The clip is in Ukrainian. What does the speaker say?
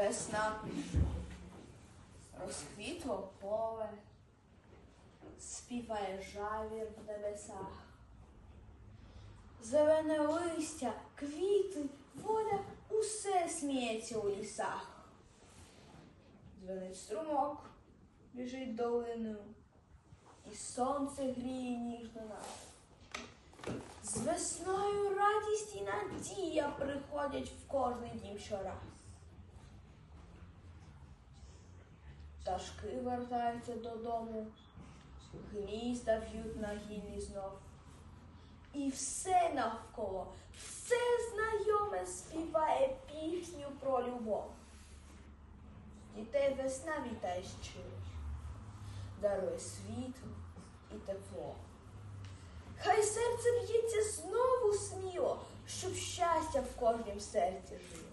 Весна розквітло поле, співає жавір в небесах. Зелене листя, квіти, вода, усе сміється у лісах. Дзвенить струмок, біжить долиною, і сонце гріє ніжно нас. З весною радість і надія приходять в кожний дім щораз. Пташки вертаються додому, гнізда в'ють на гіллі знов. І все навколо, все знайоме співає пісню про любов. Дітей весна вітає щиро, дарує світло і тепло. Хай серце б'ється знову сміло, щоб щастя в кожнім серці жило.